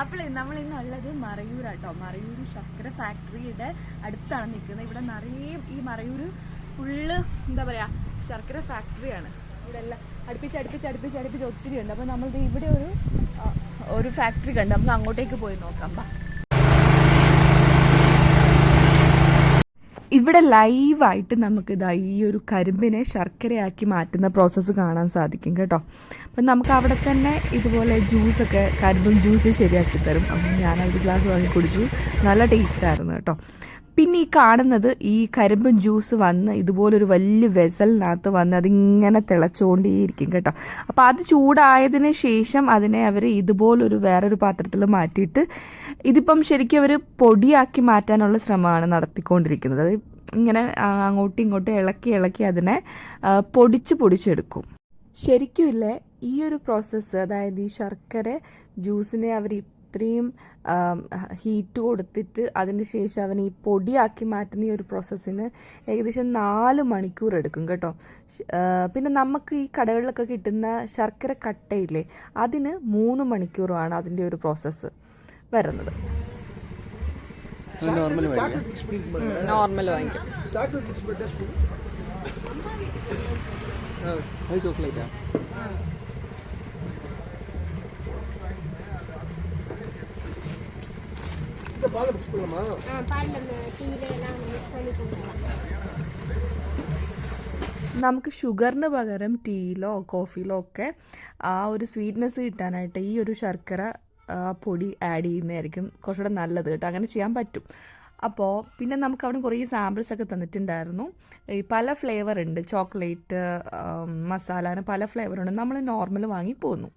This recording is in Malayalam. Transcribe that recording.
അപ്പോൾ നമ്മൾ ഇന്നുള്ളത് മറയൂരാട്ടോ മറയൂർ ശർക്കര ഫാക്ടറിയുടെ അടുത്താണ് നിൽക്കുന്നത്. ഇവിടെ നിറയെ ഈ മറയൂർ ഫുള്ള് എന്താ പറയാ ശർക്കര ഫാക്ടറിയാണ്. ഇവിടെ എല്ലാം അടുപ്പിച്ച് അടുപ്പിച്ച് അടുപ്പിച്ച് അടുപ്പിച്ച് ഒത്തിരി ഉണ്ട്. അപ്പോൾ നമ്മളിത് ഇവിടെ ഒരു ഒരു ഫാക്ടറി കണ്ട്. നമുക്ക് അങ്ങോട്ടേക്ക് പോയി നോക്കാം. ബാ ഇവിടെ ലൈവായിട്ട് നമുക്ക് ഇതാ ഈ ഒരു കരിമ്പിനെ ശർക്കരയാക്കി മാറ്റുന്ന പ്രോസസ്സ് കാണാൻ സാധിക്കും കേട്ടോ. അപ്പം നമുക്ക് അവിടെ തന്നെ ഇതുപോലെ ജ്യൂസൊക്കെ കരിമ്പും ജ്യൂസ് ശരിയാക്കി തരും. അപ്പം ഞാൻ ഒരു ഗ്ലാസ് വാങ്ങി കുടിച്ചു. നല്ല ടേസ്റ്റായിരുന്നു കേട്ടോ. പിന്നെ ഈ കാണുന്നത് ഈ കരിമ്പൻ ജ്യൂസ് വന്ന് ഇതുപോലൊരു വലിയ വെസലിനകത്ത് വന്ന് അതിങ്ങനെ തിളച്ചുകൊണ്ടേയിരിക്കും കേട്ടോ. അപ്പോൾ അത് ചൂടായതിന് ശേഷം അതിനെ അവർ ഇതുപോലൊരു വേറൊരു പാത്രത്തിൽ മാറ്റിയിട്ട് ഇതിപ്പം ശരിക്കും അവർ പൊടിയാക്കി മാറ്റാനുള്ള ശ്രമമാണ് നടത്തിക്കൊണ്ടിരിക്കുന്നത്. അത് ഇങ്ങനെ അങ്ങോട്ടും ഇങ്ങോട്ടും ഇളക്കി ഇളക്കി അതിനെ പൊടിച്ച് പൊടിച്ചെടുക്കും. ശരിക്കും ഇല്ലേ ഈ ഒരു പ്രോസസ്സ് അതായത് ഈ ശർക്കര ജ്യൂസിനെ അവർ അത്രയും ഹീറ്റ് കൊടുത്തിട്ട് അതിന് ശേഷം അവൻ ഈ പൊടിയാക്കി മാറ്റുന്ന ഈ ഒരു പ്രോസസ്സിന് ഏകദേശം നാല് മണിക്കൂർ എടുക്കും കേട്ടോ. പിന്നെ നമുക്ക് ഈ കടകളിലൊക്കെ കിട്ടുന്ന ശർക്കര കട്ടയില്ലേ അതിന് മൂന്ന് മണിക്കൂറുമാണ് അതിന്റെ ഒരു പ്രോസസ്സ് വരുന്നത്. നോർമൽ இந்த பாலை மிக்ஸ் பண்ணலாமா பாலில் டீயில எல்லாம் மிக்ஸ் பண்ணி கொடுக்கலாம் നമുക്ക് ഷുഗറിന് പകരം ടീയിലോ കോഫിയിലോ ഒക്കെ ആ ഒരു സ്വീറ്റ്നെസ് കിട്ടാനായിട്ട് ഈ ഒരു ശർക്കര ആ, പൊടി ആഡ് ചെയ്യുന്നതായിരിക്കും കുറച്ചുകൂടെ നല്ലത് കേട്ടോ അങ്ങനെ ചെയ്യാൻ പറ്റും അപ്പോൾ പിന്നെ നമുക്ക് അവിടെ കുറേ സാമ്പിൾസ് ഒക്കെ തന്നിട്ടുണ്ടായിരുന്നു ഈ പല ഫ്ലേവർ ഉണ്ട് ചോക്ലേറ്റ് മസാല അങ്ങനെ പല ഫ്ലേവർ ഉണ്ട് നമ്മൾ നോർമൽ വാങ്ങി പോന്നു